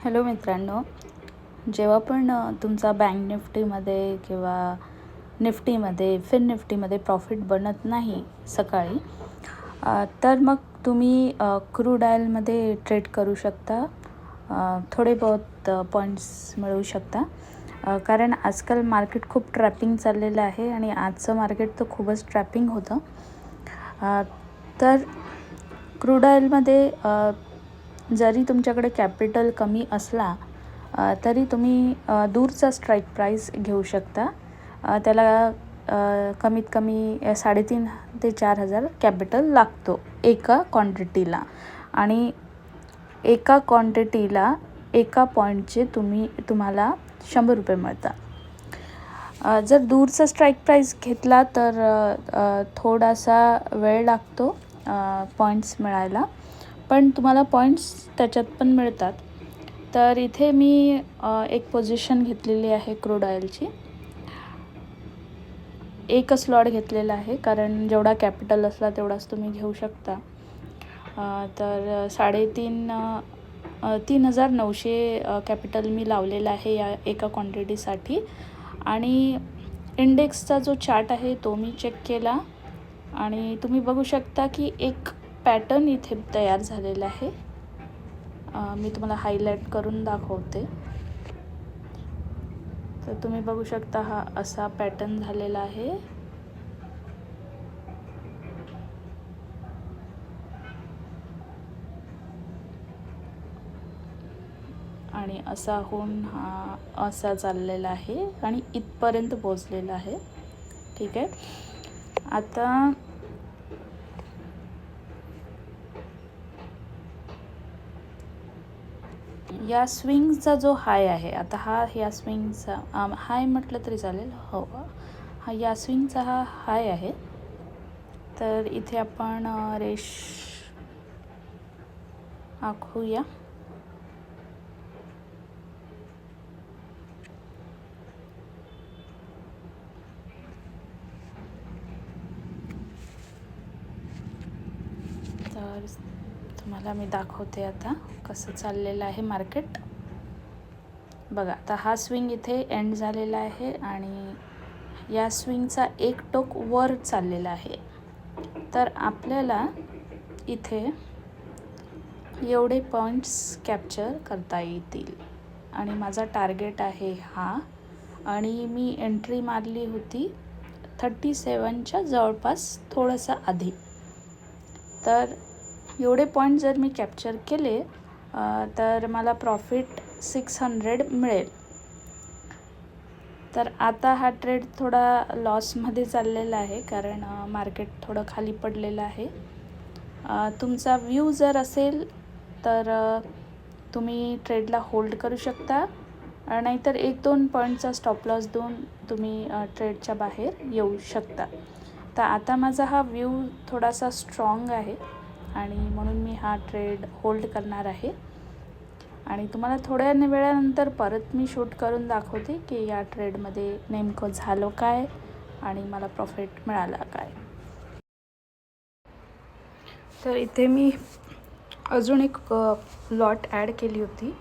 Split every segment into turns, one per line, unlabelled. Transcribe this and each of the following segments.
Hello मित्रांनो जेव्हा पण तुमचा बँक निफ्टीमध्ये किंवा निफ्टीमध्ये फिन निफ्टीमध्ये प्रॉफिट बनत नाही सकाळी तर मग तुम्ही क्रूड ऑइलमध्ये ट्रेड करू शकता. थोडे बहुत पॉईंट्स मिळवू शकता. कारण आजकाल मार्केट खूप ट्रॅपिंग चाललेलं आहे आणि आजचं मार्केट तर खूपच ट्रॅपिंग होतं. तर क्रूड ऑइलमध्ये जरी तुमच्याकडे कॅपिटल कमी असला तरी तुम्ही दूरचा स्ट्राईक प्राईस घेऊ शकता. त्याला कमीत कमी साडेतीन ते चार हजार कॅपिटल लागतो एका क्वांटिटीला आणि एका क्वांटिटीला एका पॉईंटचे तुम्ही तुम्हाला शंभर रुपये मिळतात. जर दूरचा स्ट्राईक प्राईस घेतला तर थोडासा वेळ लागतो पॉईंट्स मिळायला. पण तुम्हाला पॉईंट्स त्याच्यात पण मिळतात. तर इथे मी एक पोझिशन घेतलेली आहे क्रूड ऑइलची एकच स्लॉट घेतलेला आहे कारण जेवढा कॅपिटल असला तेवढाच तुम्ही घेऊ शकता. तर साडेतीन तीन हजार नऊशे कॅपिटल मी लावलेला आहे या एका क्वांटिटीसाठी आणि इंडेक्सचा जो चार्ट आहे तो मी चेक केला. आणि तुम्ही बघू शकता की एक पॅटर्न इथे तयार झालेला आहे. मी तुम्हाला हायलाईट करून दाखवते. तर तुम्ही बघू शकता हा असा पॅटर्न झालेला आहे. आणि असा होऊन हा असा चाललेला आहे आणि इथपर्यंत पोचलेला आहे. ठीक आहे. आता या स्विंगचा जो हाय आहे आता हा या स्विंगचा हाय म्हटलं तरी चालेल. हो हा या स्विंगचा हा हाय आहे. तर इथे आपण रेश आखूया तर तुम्हाला मी दाखवते आता कसं चाललेलं आहे मार्केट. बघा आता हा स्विंग इथे एंड झालेला आहे आणि या स्विंगचा एक टोक वर चाललेला आहे. तर आपल्याला इथे एवढे पॉईंट्स कॅप्चर करता येतील. आणि माझा टार्गेट आहे हा. आणि मी एंट्री मारली होती थर्टी सेवनच्या जवळपास थोडंसं आधी. तर एवढे पॉईंट जर मी कॅप्चर केले तर मला प्रॉफिट सिक्स हंड्रेड मिळेल. तर आता हा ट्रेड थोडा लॉसमध्ये चाललेला आहे कारण मार्केट थोडं खाली पडलेलं आहे. तुमचा व्ह्यू जर असेल तर तुम्ही ट्रेडला होल्ड करू शकता. नाहीतर एक दोन पॉईंटचा स्टॉप लॉस देऊन तुम्ही ट्रेडच्या बाहेर येऊ शकता. तर आता माझा हा व्ह्यू थोडासा स्ट्रॉंग आहे. आणि म्हणून मी हा ट्रेड होल्ड करणार आहे. आणि तुम्हाला थोड्या वेळानंतर परत मी शूट करून दाखवते की या ट्रेडमध्ये नेमकं झालं काय आणि मला प्रॉफिट मिळाला काय. तर इथे मी अजून एक लॉट ॲड केली होती.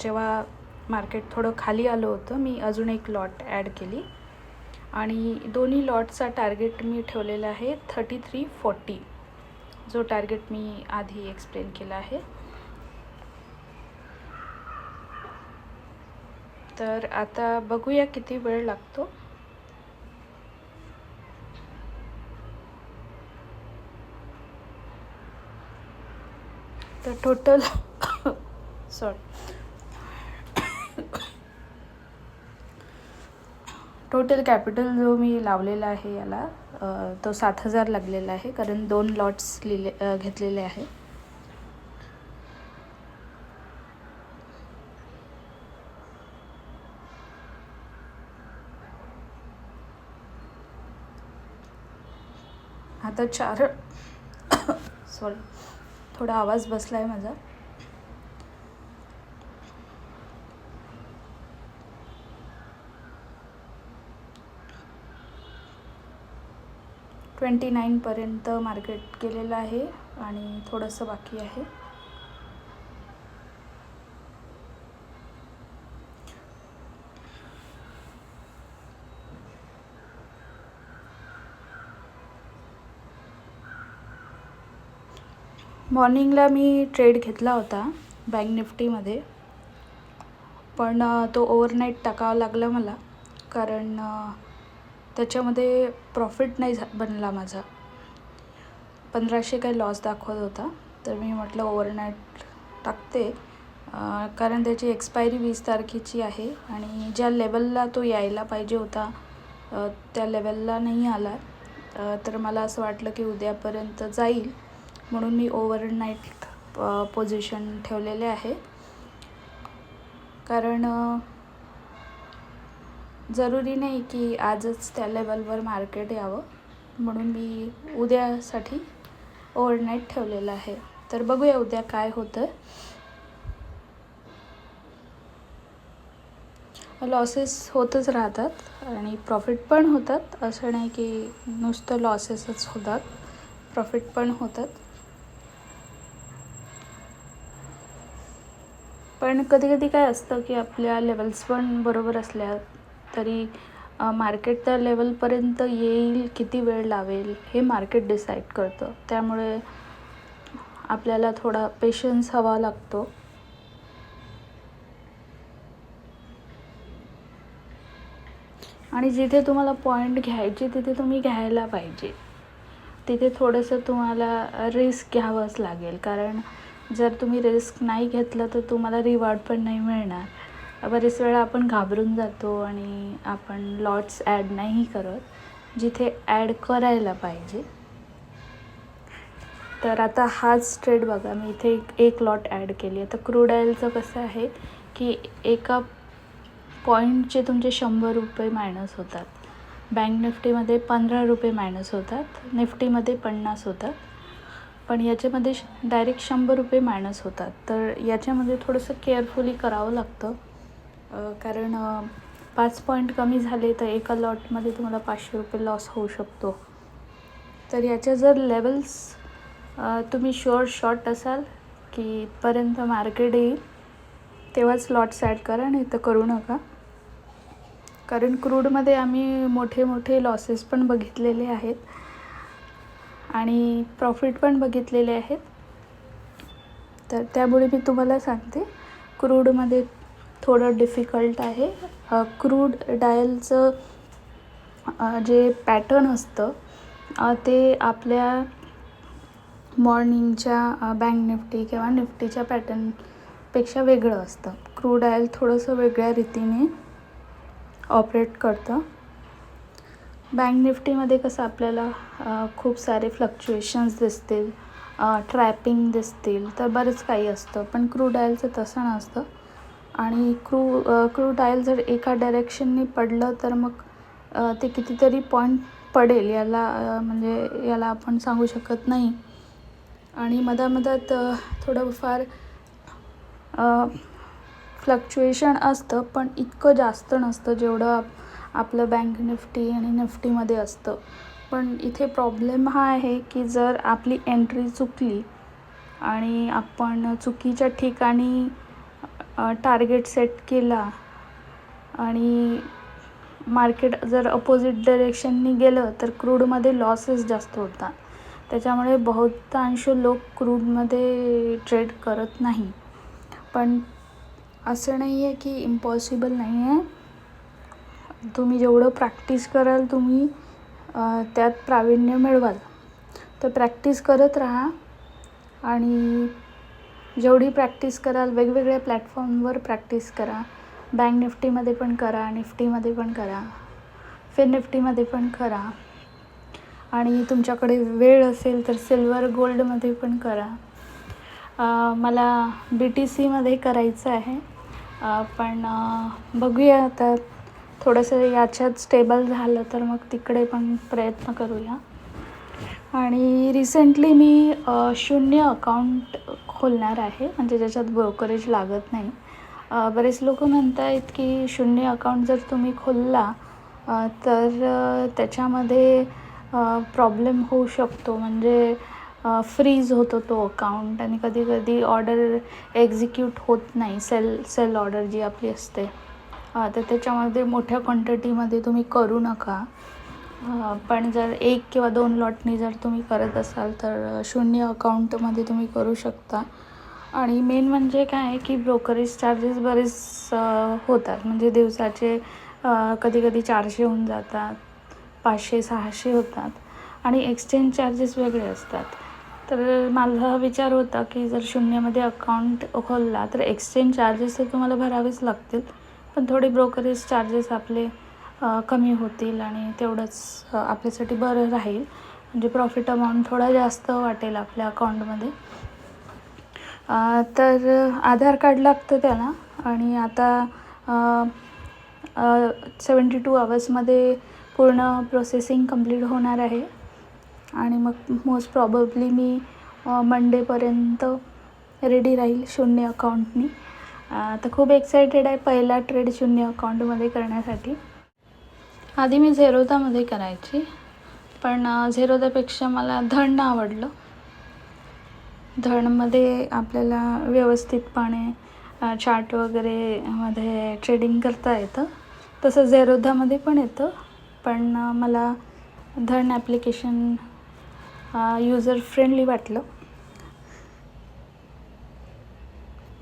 जेव्हा मार्केट थोडं खाली आलं होतं मी अजून एक लॉट ॲड केली. आणि दोन्ही लॉटचा टार्गेट मी ठेवलेला आहे थर्टी थ्री फोर्टी जो टार्गेट मी आधी एक्सप्लेन केला आहे. तर आता बघूया किती वेळ लागतो. तर टोटल सॉरी टोटल कॅपिटल जो मी लावलेला आहे याला तो सात हजार लागलेला आहे कारण दोन लॉट्स लिहिले घेतलेले आहे. आता चार सॉरी थोडा आवाज बसला आहे माझा. ट्वेंटी नाईनपर्यंत मार्केट केलेलं आहे आणि थोडंसं बाकी आहे. मॉर्निंगला मी ट्रेड घेतला होता बँक निफ्टीमध्ये पण तो ओव्हरनाईट टाकावा लागला मला कारण त्याच्यामध्ये प्रॉफिट नाही झा बनला माझा. पंधराशे काही लॉस दाखवत होता. तर मी म्हटलं ओव्हरनाईट टाकते. कारण त्याची एक्सपायरी वीस तारखेची आहे आणि ज्या लेवलला तो यायला पाहिजे होता त्या लेवलला नाही आला. तर मला असं वाटलं की उद्यापर्यंत जाईल. म्हणून मी ओव्हरनाईट पोझिशन ठेवलेले आहे. कारण जरुरी नाही की आजच त्या लेवलवर मार्केट यावं. म्हणून मी उद्यासाठी ओव्हरनाईट ठेवलेलं आहे. तर बघूया उद्या काय होतं लॉसेस होतच राहतात आणि प्रॉफिट पण होतात. असं नाही की नुसतं लॉसेसच होतात. प्रॉफिट पण होतात. पण कधी कधी काय असतं की आपल्या लेवल्स पण बरोबर असल्या तरी मार्केट त्या लेवलपर्यंत येईल किती वेळ लावेल हे मार्केट डिसाईड करतं. त्यामुळे आपल्याला थोडा पेशन्स हवा लागतो. आणि जिथे तुम्हाला पॉईंट घ्यायचे तिथे तुम्ही घ्यायला पाहिजे. तिथे थोडंसं तुम्हाला रिस्क घ्यावंच लागेल. कारण जर तुम्ही रिस्क नाही घेतलं तर तुम्हाला रिवॉर्ड पण नाही मिळणार. बरेच वेळा आपण घाबरून जातो आणि आपण लॉट्स ॲड नाही करत जिथे ॲड करायला पाहिजे. तर आता हाच ट्रेड बघा मी इथे एक एक लॉट ॲड केली. आहे तर क्रूड ऑइलचं कसं आहे की एका पॉईंटचे तुमचे शंभर रुपये मायनस होतात. बँक निफ्टीमध्ये पंधरा रुपये मायनस होतात. निफ्टीमध्ये पन्नास होतात. पण याच्यामध्ये डायरेक्ट शंभर रुपये मायनस होतात. तर याच्यामध्ये थोडंसं केअरफुली करावं लागतं. कारण पाच पॉईंट कमी झाले तर एका लॉटमध्ये तुम्हाला पाचशे रुपये लॉस होऊ शकतो. तर याच्या जर लेवल्स तुम्ही शुअर शॉर्ट असाल की इथपर्यंत मार्केट येईल तेव्हाच लॉट्स ॲड करा नाही तर करू नका. कारण क्रूडमध्ये आम्ही मोठे मोठे लॉसेस पण बघितलेले आहेत आणि प्रॉफिट पण बघितलेले आहेत. तर त्यामुळे मी तुम्हाला सांगते क्रूडमध्ये थोडं डिफिकल्ट आहे. क्रूड डायलचं जे पॅटर्न असतं ते आपल्या मॉर्निंगच्या बँक निफ्टी किंवा निफ्टीच्या पॅटर्नपेक्षा वेगळं असतं. क्रूड ऑइल थोडंसं वेगळ्या रीतीने ऑपरेट करतं. बँक निफ्टीमध्ये कसं आपल्याला खूप सारे फ्लक्च्युएशन्स दिसतील ट्रॅपिंग दिसतील तर बरंच काही असतं. पण क्रूड ऑइलचं तसं नसतं. आणि क्रू क्रू ऑइल जर एका डायरेक्शननी पडलं तर मग ते कितीतरी पॉईंट पडेल याला म्हणजे याला आपण सांगू शकत नाही. आणि मधामधात थोडंफार फ्लक्च्युएशन असतं पण इतकं जास्त नसतं जेवढं आप आपलं बँक निफ्टी आणि निफ्टीमध्ये असतं. पण इथे प्रॉब्लेम हा आहे की जर आपली एंट्री चुकली आणि आपण चुकीच्या ठिकाणी टार्गेट सेट केला आणि मार्केट जर अपोजिट डायरेक्शननी गेलं तर क्रूडमध्ये लॉसेस जास्त होतात. त्याच्यामुळे बहुतांश लोक क्रूडमध्ये ट्रेड करत नाही. पण असं नाही आहे की इम्पॉसिबल नाही आहे तुम्ही जेवढं प्रॅक्टिस कराल तुम्ही त्यात प्रावीण्य मिळवाल. तर प्रॅक्टिस करत राहा आणि जेवढी प्रॅक्टिस कराल वेगवेगळ्या प्लॅटफॉर्मवर प्रॅक्टिस करा. बँक निफ्टीमध्ये पण करा निफ्टीमध्ये पण करा. फिन निफ्टीमध्ये पण करा. आणि तुमच्याकडे वेळ असेल तर सिल्वर गोल्डमध्ये पण करा. मला बी टी सीमध्ये करायचं आहे. पण बघूया आता. थोडंसं याच्यात स्टेबल झालं तर मग तिकडे पण प्रयत्न करूया. आणि रिसेंटली मी शून्य अकाउंट खोलणार आहे. म्हणजे ज्याच्यात ब्रोकरेज लागत नाही. बरेच लोक म्हणत आहेत की शून्य अकाउंट जर तुम्ही खोलला तर त्याच्यामध्ये प्रॉब्लेम होऊ शकतो. म्हणजे फ्रीज होतो तो अकाउंट आणि कधी कधी ऑर्डर एक्झिक्यूट होत नाही. सेल सेल ऑर्डर जी आपली असते. तर त्याच्यामध्ये मोठ्या क्वांटिटीमध्ये तुम्ही करू नका. पण जर एक किंवा दोन लॉटनी जर तुम्ही करत असाल तर शून्य अकाउंटमध्ये तुम्ही करू शकता. आणि मेन म्हणजे काय आहे की ब्रोकरेज चार्जेस बरेच होतात. म्हणजे दिवसाचे कधी कधी चारशे होऊन जातात पाचशे सहाशे होतात. आणि एक्सचेंज चार्जेस वेगळे असतात. तर माझा विचार होता की जर शून्यमध्ये अकाउंट खोलला तर एक्सचेंज चार्जेस तर तुम्हाला भरावेच लागतील. पण थोडे ब्रोकरेज चार्जेस आपले कमी होतील आणि तेवढंच आपल्यासाठी बरं राहील. म्हणजे प्रॉफिट अमाऊंट थोडा जास्त वाटेल आपल्या अकाउंटमध्ये तर आधार कार्ड लागतं त्याला आणि आता सेवन्टी टू आवर्समध्ये पूर्ण प्रोसेसिंग कंप्लीट होणार आहे. आणि मग मोस्ट प्रॉबब्ली मी मंडेपर्यंत रेडी राहील शून्य अकाउंटनी तर खूप एक्सायटेड आहे पहिला ट्रेड शून्य अकाउंटमध्ये करण्यासाठी. आधी मी झेरोदामध्ये करायची पण झेरोदापेक्षा मला धन आवडलं. धनमध्ये आपल्याला व्यवस्थितपणे चार्ट वगैरे मध्ये ट्रेडिंग करता येतं. तसं झेरोदामध्ये पण येतं पण मला धन ॲप्लिकेशन युजर फ्रेंडली वाटलं.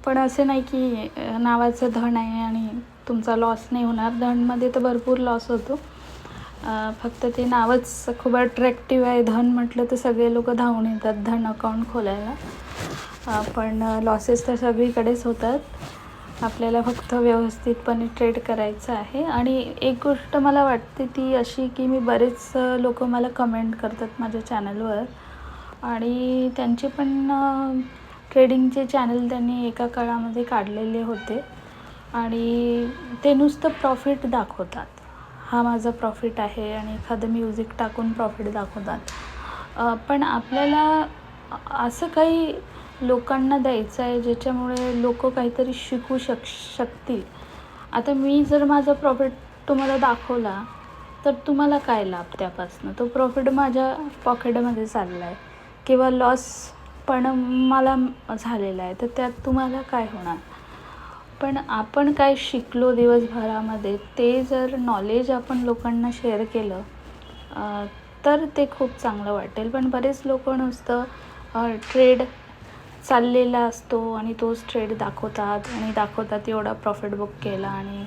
पण असे नाही की नावाचं धन आहे आणि तुमचा लॉस नाही होणार. धनमध्ये तर भरपूर लॉस होतो. फक्त ते नावच खूप अट्रॅक्टिव्ह आहे. धन म्हटलं तर सगळे लोक धावून येतात धन अकाउंट खोलायला. पण लॉसेस तर सगळीकडेच होतात. आपल्याला फक्त व्यवस्थितपणे ट्रेड करायचं आहे. आणि एक गोष्ट मला वाटते ती अशी की मी बरेच लोक मला कमेंट करतात माझ्या चॅनलवर आणि त्यांचे पण ट्रेडिंगचे चॅनल त्यांनी एका काळामध्ये काढलेले होते. आणि ते नुसतं प्रॉफिट दाखवतात. हा माझा प्रॉफिट आहे आणि एखादं म्युझिक टाकून प्रॉफिट दाखवतात. पण आपल्याला असं काही लोकांना द्यायचं आहे ज्याच्यामुळे लोक काहीतरी शिकू शक शकतील. आता मी जर माझा प्रॉफिट तुम्हाला दाखवला तर तुम्हाला काय लाभ त्यापासून? तो प्रॉफिट माझ्या पॉकेटमध्ये चालला आहे. किंवा लॉस पण मला झालेला आहे. तर त्यात तुम्हाला काय होणार? पण आपण काय शिकलो दिवसभरामध्ये ते जर नॉलेज आपण लोकांना शेअर केलं तर ते खूप चांगलं वाटेल. पण बरेच लोक नुसतं ट्रेड चाललेला असतो आणि तोच ट्रेड दाखवतात आणि दाखवतात एवढा प्रॉफिट बुक केला आणि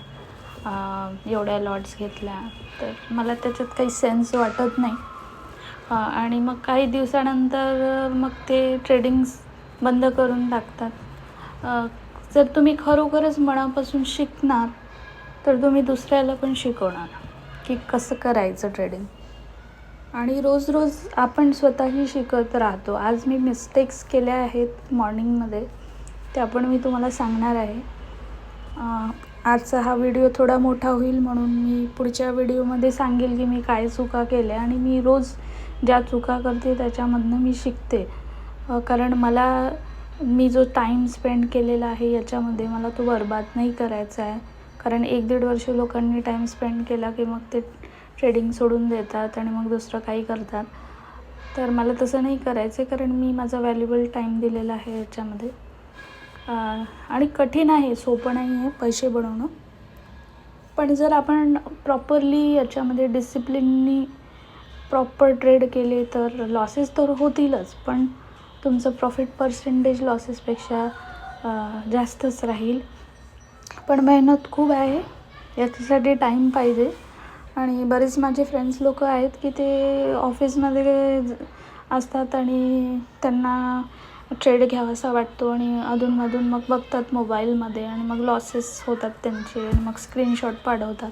एवढ्या लॉट्स घेतल्या. तर मला त्याच्यात काही सेन्स वाटत नाही. आणि मग काही दिवसानंतर मग ते ट्रेडिंग्स बंद करून टाकतात. जर तुम्ही खरोखरच मनापासून शिकणार तर तुम्ही दुसऱ्याला पण शिकवणार की कसं करायचं ट्रेडिंग आणि रोज रोज आपण स्वतःही शिकत राहतो. आज मी मिस्टेक्स केल्या आहेत मॉर्निंगमध्ये त्या पण मी तुम्हाला सांगणार आहे. आजचा हा व्हिडिओ थोडा मोठा होईल म्हणून मी पुढच्या व्हिडिओमध्ये सांगेल की मी काय चुका केल्या आणि मी रोज ज्या चुका करते त्याच्यामधनं मी शिकते. कारण मला मी जो टाईम स्पेंड केलेला आहे याच्यामध्ये मला तो बरबाद नाही करायचा आहे. कारण एक दीड वर्ष लोकांनी टाईम स्पेंड केला की मग ते ट्रेडिंग सोडून देतात आणि मग दुसरं काही करतात. तर मला तसं नाही करायचं आहे कारण मी माझा व्हॅल्युबल टाईम दिलेला आहे याच्यामध्ये. आणि कठीण आहे सोपं नाही आहे पैसे बनवणं. पण जर आपण प्रॉपरली याच्यामध्ये डिसिप्लिननी प्रॉपर ट्रेड केले तर लॉसेस तर होतीलच पण तुमचं प्रॉफिट पर्सेंटेज लॉसेसपेक्षा जास्तच राहील. पण मेहनत खूप आहे. याच्यासाठी टाईम पाहिजे. आणि बरेच माझे फ्रेंड्स लोक आहेत की ते ऑफिसमध्ये ज- असतात आणि त्यांना ट्रेड घ्यावासा वाटतो आणि अधूनमधून मग बघतात मोबाईलमध्ये आणि मग लॉसेस होतात त्यांचे आणि मग स्क्रीनशॉट पाठवतात.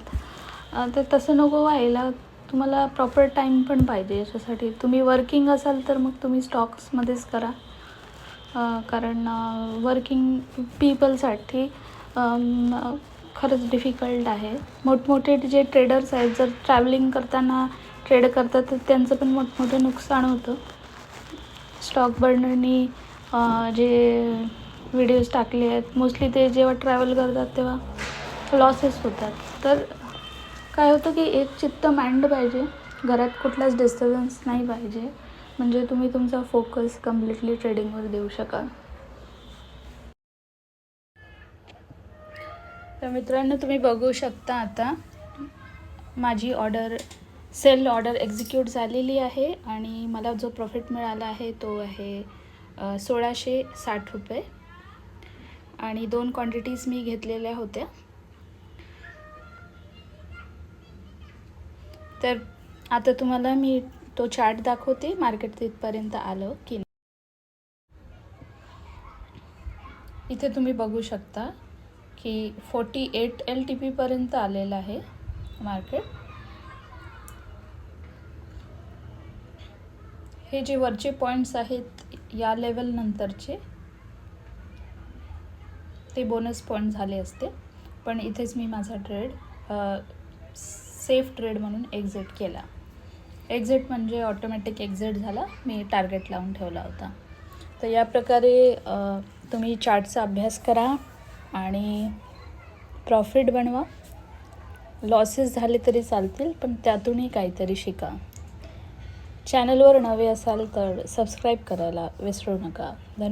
तर तसं नको व्हायला. तुम्हाला प्रॉपर टाईम पण पाहिजे. याच्यासाठी तुम्ही वर्किंग असाल तर मग तुम्ही स्टॉक्समध्येच करा. कारण वर्किंग पीपलसाठी खरंच डिफिकल्ट आहे. मोठमोठे जे ट्रेडर्स आहेत जर ट्रॅव्हलिंग करताना ट्रेड करतात तर त्यांचं पण मोठमोठं नुकसान होतं. स्टॉक बर्नरनी जे व्हिडिओज टाकले आहेत मोस्टली ते जेव्हा ट्रॅव्हल करतात तेव्हा लॉसेस होतात. तर काय होतं की एक चित्त माइंड पाहिजे. घरात कुठलाच डिस्टर्बन्स नाही पाहिजे. म्हणजे तुम्ही तुमचा फोकस कम्प्लिटली ट्रेडिंगवर देऊ शकाल. तर मित्रांनो तुम्ही बघू शकता आता माझी ऑर्डर सेल ऑर्डर एक्झिक्यूट झालेली आहे आणि मला जो प्रॉफिट मिळाला आहे तो आहे सोळाशे साठ रुपये. आणि दोन क्वांटिटीज मी घेतलेल्या होत्या. तर आता तुम्हाला मी तो चार्ट दाखवते मार्केट तिथपर्यंत आलं की नाही. इथे तुम्ही बघू शकता की फोर्टी एट एल टी पीपर्यंत आलेलं आहे मार्केट हे जे वरचे पॉईंट्स आहेत या लेवल नंतरचे ते बोनस पॉईंट झाले असते पण इथेच मी माझा ट्रेड सेफ ट्रेड म्हणून एक्झिट केला. एक्झिट म्हणजे ऑटोमॅटिक एक्झिट झाला. मी टार्गेट लावून ठेवला होता. तर या प्रकारे तुम्ही चार्टचा अभ्यास करा आणि प्रॉफिट बनवा. लॉसेस झाले तरी चालतील पण त्यातूनही काहीतरी शिका. चॅनलवर नवे असाल तर सबस्क्राईब करायला विसरू नका. धन्यवाद.